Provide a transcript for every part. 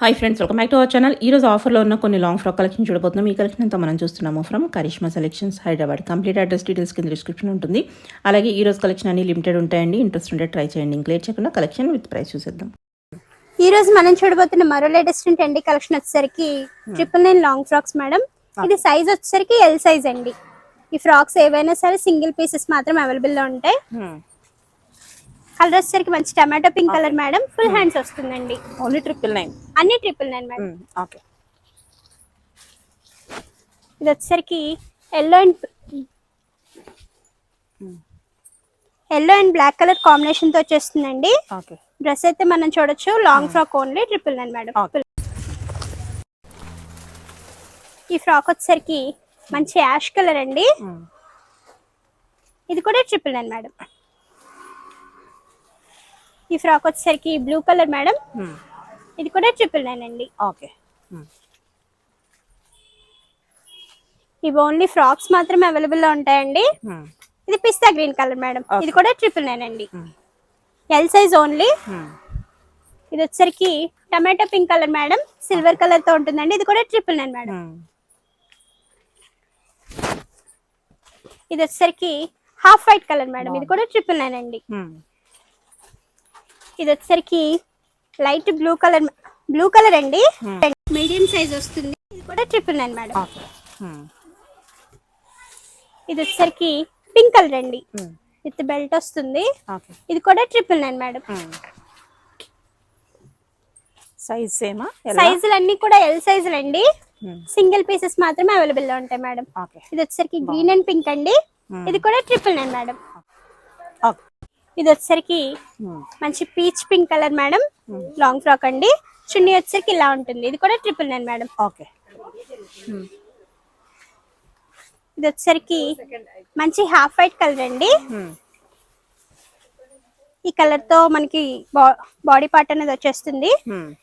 Hi friends welcome back to our channel ఈ రోజు ఆఫర్లో ఉన్న కొన్ని లాంగ్ ఫ్రాక్ కలెక్షన్ చూడబోతున్నాం. ఈ కలెక్షన్ అంతా మనం చూస్తున్నాము from Karishma selections Hyderabad complete address details కింద డిస్క్రిప్షన్ ఉంటుంది. అలాగే ఈ రోజు కలెక్షన్ అన్ని లిమిటెడ్ ఉంటాయండి. ఇంట్రెస్ట్ ఉంటే ట్రై చేయండి. ఇంక్లేట్ చేయకుండా కలెక్షన్ విత్ ప్రైస్ చూసేద్దాం. ఈ రోజు మనం చూడబోతున్న మరో లేటెస్ట్ ట్రెండీ కలెక్షన్ వచ్చేసరికి triple nine long frocks madam ఇది సైజ్ వచ్చేసరికి ఎల్ సైజ్ అండి. ఈ ఫ్రాక్స్ ఏవైనా సరే సింగిల్ పీసెస్ మాత్రం అవైలబుల్లో ఉంటాయి. కలర్ వచ్చేసరికి మంచి tomato pink colour madam. Full hands వస్తుందండి. ఓన్లీ ట్రిపుల్ నైన్ అన్ని ట్రిపుల్ నైన్ మేడం. ఓకే ఇది వచ్చేసరికి yellow and yellow and black colour కాంబినేషన్తో వచ్చేస్తుందండి. డ్రెస్ అయితే మనం చూడొచ్చు. Long frock only triple nine madam. ఈ ఫ్రాక్ వచ్చేసరికి మంచి యాష్ కలర్ అండి. ఇది కూడా ట్రిపుల్ నైన్ మేడం. ఈ ఫ్రాక్ వచ్చేసరికి బ్లూ కలర్ మేడం. ఇది కూడా ట్రిపుల్ నైన్ అండి. ఓకే. ఇవి ఓన్లీ ఫ్రాక్స్ మాత్రమే అవైలబుల్లో ఉంటాయండి ఇది పిస్తా గ్రీన్ కలర్ మేడం. ఇది కూడా ట్రిపుల్ నైన్ అండి. ఎల్ సైజ్ ఓన్లీ ఇది వచ్చేసరికి tomato pink colour madam. Silver కలర్తో ఉంటుందండి. ఇది కూడా ట్రిపుల్ నైన్ మేడం. ఇది వచ్చేసరికి హాఫ్ వైట్ కలర్ మేడం. ఇది కూడా ట్రిపుల్ నైన్ అండి. ఇది వచ్చేసరికి light blue colour blue colour అండి. మీడియం సైజ్ వస్తుంది. ఇది కూడా ట్రిపుల్ నైన్ మేడం. ఓకే ఇది వచ్చేసరికి పింక్ కలర్ అండి. విత్ బెల్ట్ వస్తుంది. ఇది కూడా ట్రిపుల్ నైన్ మేడం. సైజ్ సేమా సైజులు అన్ని కూడా ఎల్ సైజులు అండి. సింగిల్ పీసెస్ మాత్రమే అవైలబుల్లో ఉంటాయి మేడం. ఇది వచ్చేసరికి గ్రీన్ అండ్ పింక్ అండి. ఇది కూడా ట్రిపుల్ నైన్ మేడం. ఇది వచ్చేసరికి మంచి peach pink colour madam. Long frock అండి. చున్నీ వచ్చేసరికి ఇలా ఉంటుంది. ఇది కూడా ట్రిపుల్ నైన్ మేడం. ఓకే. ఇది వచ్చేసరికి మంచి హాఫ్ వైట్ కలర్ అండి. ఈ కలర్తో మనకి బాడీ పార్ట్ అనేది వచ్చేస్తుంది.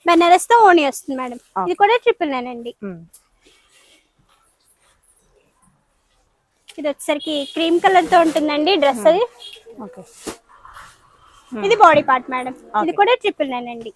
బెనారస్తో ఓని వస్తుంది మేడం. ఇది కూడా ట్రిపుల్ నైన్ అండి. ఇది వచ్చేసరికి క్రీమ్ కలర్తో ఉంటుందండి డ్రెస్ అది. ఓకే ఇది బాడీ పార్ట్ మేడం ఇది కూడా ట్రిపుల్ నైన్ అండి.